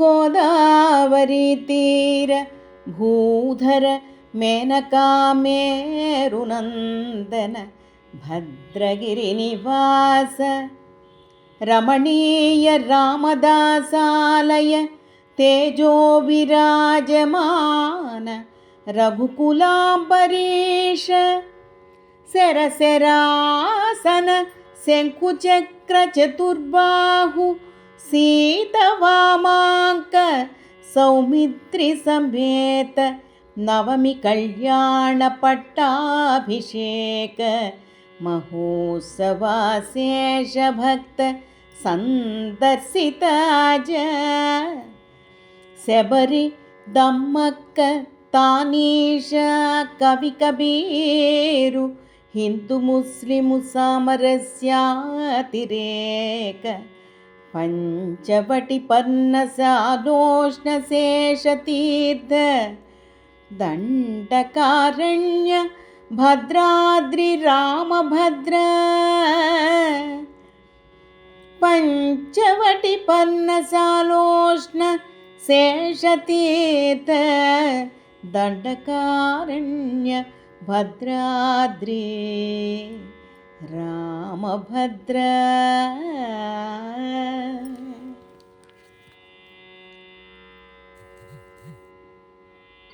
गोदावरीतीर भूधर मेनकामेरुनन्दन भद्रगिरिनिवास रमणीय रामदासालय तेजो विराजमान रघुकुलाम्बरीश सरसरासन शङ्कुचक्रचतुर्बाहु सीतवामाङ्क सौमित्रिसमेत नवमि कल्याणपट्टाभिषेक महोत्सवाशेषभक्त सन्दर्शिताज। शबरि दम्मक्क तानीश कविकबीरु हिन्दुमुस्लिमु सामरस्यातिरेक पञ्चवटिपर्णसालोष्णशेषतीर्थ दण्डकारण्य भद्राद्रिरामभद्र। पञ्चवटिपर्णसालोष्ण दण्डकारण्य भद्राद्रि रामभद्र